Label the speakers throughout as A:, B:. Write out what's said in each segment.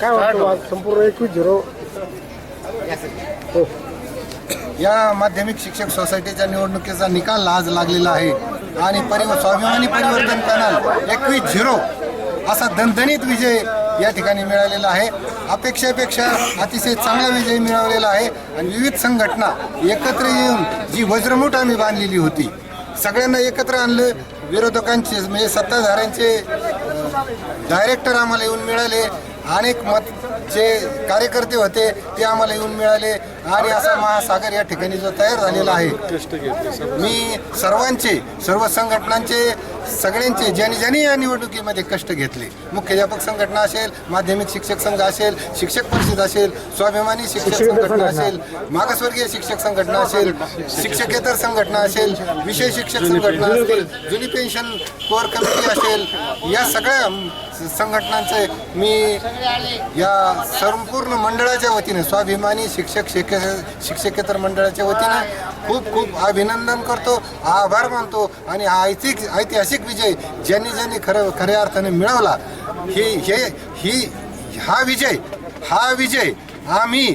A: काय वाटतं आज संपूर्ण एकवीस झिरो? हो.
B: या माध्यमिक शिक्षक सोसायटीच्या निवडणुकीचा निकाल आज लागलेला आहे. आणि परिव स्वाभिमानी परिवर्तन पॅनल एकवीस झिरो असा दणदणीत विजय या ठिकाणी मिळालेला आहे. अपेक्षेपेक्षा अतिशय चांगला विजय मिळवलेला आहे. आणि विविध संघटना एकत्र येऊन जी वज्रमूठ आम्ही बांधलेली होती सगळ्यांना एकत्र आणलं. विरोधकांचे म्हणजे सत्ताधाऱ्यांचे डायरेक्टर आम्हाला येऊन मिळाले. अनेक मतचे कार्यकर्ते होते ते आम्हाला येऊन मिळाले. आणि असा महासागर या ठिकाणी जो तयार झालेला आहे. मी सर्वांचे सर्व संघटनांचे सगळ्यांचे ज्यांनी ज्यांनी या निवडणुकीमध्ये कष्ट घेतले मुख्याध्यापक संघटना असेल माध्यमिक शिक्षक संघ असेल शिक्षक परिषद असेल स्वाभिमानी शिक्षक संघटना असेल मागासवर्गीय शिक्षक संघटना असेल शिक्षकेतर संघटना असेल विषय शिक्षक संघटना असेल जुनी पेन्शन कोर कमिटी असेल या सगळ्या संघटनांचे मी या संपूर्ण मंडळाच्या वतीने स्वाभिमानी शिक्षक शिक शिक्षकेतर मंडळाच्या वतीने खूप खूप अभिनंदन करतो आभार मानतो आणि हा ऐतिक ऐतिहासिक विजय ज्यांनी ज्यांनी खरं खऱ्या अर्थाने मिळवला हे हे ही हा विजय हा विजय आम्ही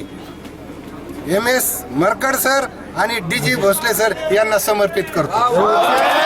B: एम एस मरकड सर आणि डी जी भोसले सर यांना समर्पित करतो.